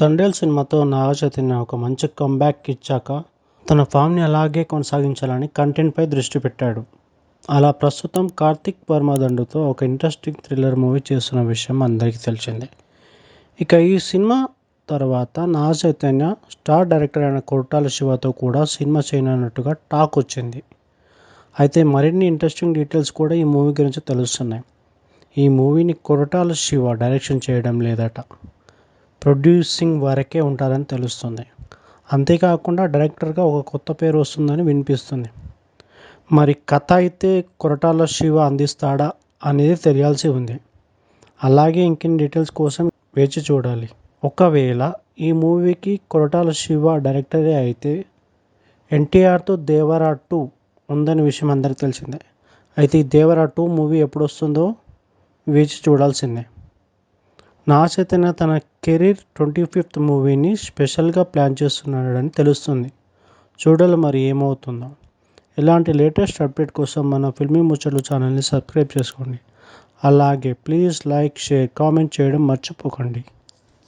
తండేల్ సినిమాతో నాగ చైతన్య ఒక మంచి కంబ్యాక్ ఇచ్చాక తన ఫామ్ని అలాగే కొనసాగించాలని కంటెంట్పై దృష్టి పెట్టాడు. అలా ప్రస్తుతం కార్తిక్ వర్మ దండుతో ఒక ఇంట్రెస్టింగ్ థ్రిల్లర్ మూవీ చేస్తున్న విషయం అందరికీ తెలిసిందే. ఇక ఈ సినిమా తర్వాత నాగ చైతన్య స్టార్ డైరెక్టర్ అయిన కొరటాల శివతో కూడా సినిమా చేయనున్నట్టుగా టాక్ వచ్చింది. అయితే మరిన్ని ఇంట్రెస్టింగ్ డీటెయిల్స్ కూడా ఈ మూవీ గురించి తెలుస్తున్నాయి. ఈ మూవీని కొరటాల శివ డైరెక్షన్ చేయడం లేదట. ప్రొడ్యూసింగ్ వరకే ఉంటారని తెలుస్తుంది. అంతేకాకుండా డైరెక్టర్గా ఒక కొత్త పేరు వస్తుందని వినిపిస్తుంది. మరి కథ అయితే కొరటాల శివ అందిస్తాడా అనేది తెలియాల్సి ఉంది. అలాగే ఇంకెన్ని డీటెయిల్స్ కోసం వేచి చూడాలి. ఒకవేళ ఈ మూవీకి కొరటాల శివ డైరెక్టరే అయితే ఎన్టీఆర్తో దేవరా టూ ఉందని విషయం అందరికీ తెలిసిందే. అయితే ఈ దేవరా టూ మూవీ ఎప్పుడు వస్తుందో వేచి చూడాల్సిందే. నా తన కెరీర్ ట్వంటీ ఫిఫ్త్ మూవీని స్పెషల్గా ప్లాన్ చేస్తున్నాడని తెలుస్తుంది. చూడాలి మరి ఏమవుతుందో. ఇలాంటి లేటెస్ట్ అప్డేట్ కోసం మన ఫిల్మీ ముచ్చట్లు ఛానల్ని సబ్స్క్రైబ్ చేసుకోండి. అలాగే ప్లీజ్ లైక్ షేర్ కామెంట్ చేయడం మర్చిపోకండి.